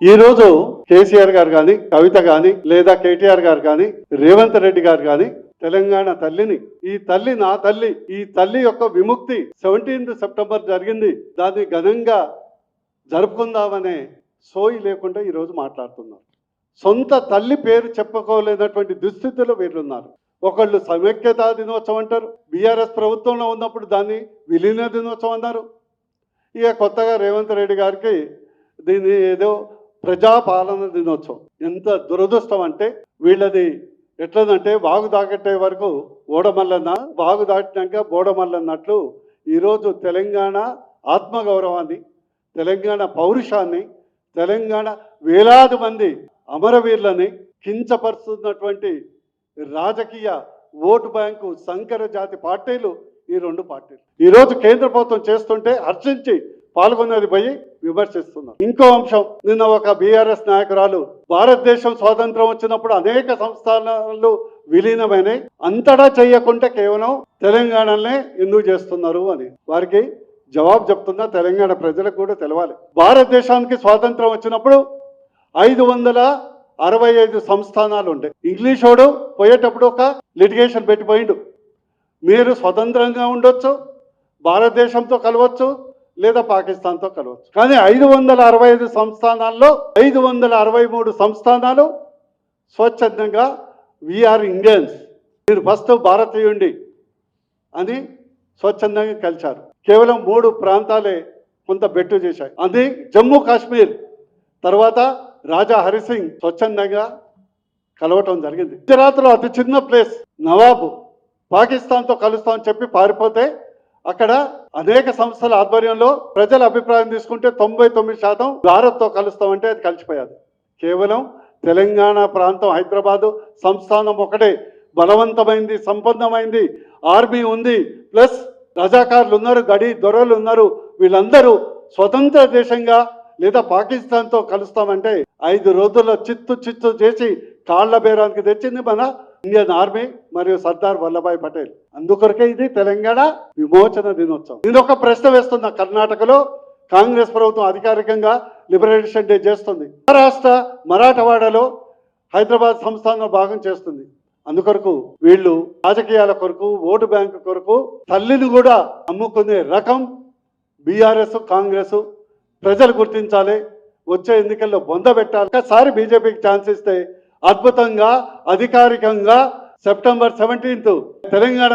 ఈ రోజు కేసీఆర్ గారు కానీ కవిత కానీ లేదా కేటీఆర్ గారు కానీ రేవంత్ రెడ్డి గారు కానీ తెలంగాణ తల్లిని ఈ తల్లి నా తల్లి ఈ తల్లి యొక్క విముక్తి సెవెంటీన్త్ సెప్టెంబర్ జరిగింది. దాన్ని ఘనంగా జరుపుకుందామనే సోయి లేకుండా ఈరోజు మాట్లాడుతున్నారు. సొంత తల్లి పేరు చెప్పుకోలేనటువంటి దుస్థితిలో వీళ్ళున్నారు. ఒకళ్ళు సమైక్యతా దినోత్సవం అంటారు. బీఆర్ఎస్ ప్రభుత్వంలో ఉన్నప్పుడు దాన్ని విలీన దినోత్సవం అన్నారు. ఇక కొత్తగా రేవంత్ రెడ్డి గారికి దీన్ని ఏదో ప్రజాపాలన దినోత్సవం. ఎంత దురదృష్టం అంటే వీళ్ళది ఎట్లదంటే వాగు దాకట్టే వరకు ఓడమల్లన్న వాగు దాటినాక బోడమల్లన్నట్లు ఈరోజు తెలంగాణ ఆత్మగౌరవాన్ని తెలంగాణ పౌరుషాన్ని తెలంగాణ వేలాది మంది అమరవీరులని కించపరుస్తున్నటువంటి రాజకీయ ఓటు బ్యాంకు సంకర జాతి పార్టీలు ఈ రెండు పార్టీలు. ఈరోజు కేంద్ర ప్రభుత్వం చేస్తుంటే అర్చించి పాల్గొన్నది పోయి విమర్శిస్తున్నారు. ఇంకో అంశం నిన్న ఒక బీఆర్ఎస్ నాయకురాలు భారతదేశం స్వాతంత్రం వచ్చినప్పుడు అనేక సంస్థానాలు విలీనమైనవి అంతటా చేయకుండా కేవలం తెలంగాణనే ఎందుకు చేస్తున్నారు అని. వారికి జవాబు చెప్తున్నా తెలంగాణ ప్రజలకు కూడా తెలవాలి. భారతదేశానికి స్వాతంత్రం వచ్చినప్పుడు ఐదు వందల అరవై ఐదు సంస్థానాలు ఉండే. ఇంగ్లీషోడు పోయేటప్పుడు ఒక లిటిగేషన్ పెట్టిపోయిండు. మీరు స్వతంత్రంగా ఉండొచ్చు భారతదేశంతో కలవచ్చు లేదా పాకిస్తాన్తో కలవచ్చు. కానీ ఐదు వందల అరవై ఐదు సంస్థానాల్లో ఐదు వందల అరవై మూడు సంస్థానాలు స్వచ్ఛందంగా వీఆర్ ఇండియన్స్ మీరు ఫస్ట్ భారతీయుండి అని స్వచ్ఛందంగా కలిశారు. కేవలం మూడు ప్రాంతాలే కొంత బెట్టు చేశాయి. అది జమ్మూ కాశ్మీర్ తర్వాత రాజా హరిసింగ్ స్వచ్ఛందంగా కలవటం జరిగింది. గుజరాత్లో అతి చిన్న ప్లేస్ నవాబు పాకిస్తాన్తో కలుస్తామని చెప్పి పారిపోతే అక్కడ అనేక సంస్థల ఆధ్వర్యంలో ప్రజల అభిప్రాయం తీసుకుంటే తొంభై తొమ్మిది శాతం భారత్తో కలుస్తామంటే అది కలిసిపోయాది. కేవలం తెలంగాణ ప్రాంతం హైదరాబాదు సంస్థానం ఒకటే. బలవంతమైంది సంపన్నమైంది ఆర్మీ ఉంది. ప్లస్ రజాకారులు ఉన్నారు గడి దొరలు ఉన్నారు. వీళ్ళందరూ స్వతంత్ర దేశంగా లేదా పాకిస్తాన్తో కలుస్తామంటే ఐదు రోజుల్లో చిత్తు చిత్తు చేసి కాళ్ళ బేరానికి తెచ్చింది మన ఇండియన్ ఆర్మీ మరియు సర్దార్ వల్లభాయ్ పటేల్. అందుకొరకే ఇది తెలంగాణ విమోచన దినోత్సవం. నేను ఒక ప్రశ్న వేస్తున్నా కర్ణాటకలో. కాంగ్రెస్ ప్రభుత్వం అధికారికంగా లిబరేషన్ డే చేస్తుంది. మహారాష్ట్ర మరాఠవాడలో హైదరాబాద్ సంస్థానంలో భాగం చేస్తుంది. అందుకొరకు వీళ్ళు రాజకీయాల కొరకు ఓటు బ్యాంకు కొరకు తల్లిని కూడా అమ్ముకునే రకం బీఆర్ఎస్ కాంగ్రెస్ ప్రజలు గుర్తించాలి. వచ్చే ఎన్నికల్లో బొంద పెట్టాలి. ఒకసారి బీజేపీకి ఛాన్స్ ఇస్తే అద్భుతంగా అధికారికంగా సెప్టెంబర్ సెవెంటీన్త్ తెలంగాణ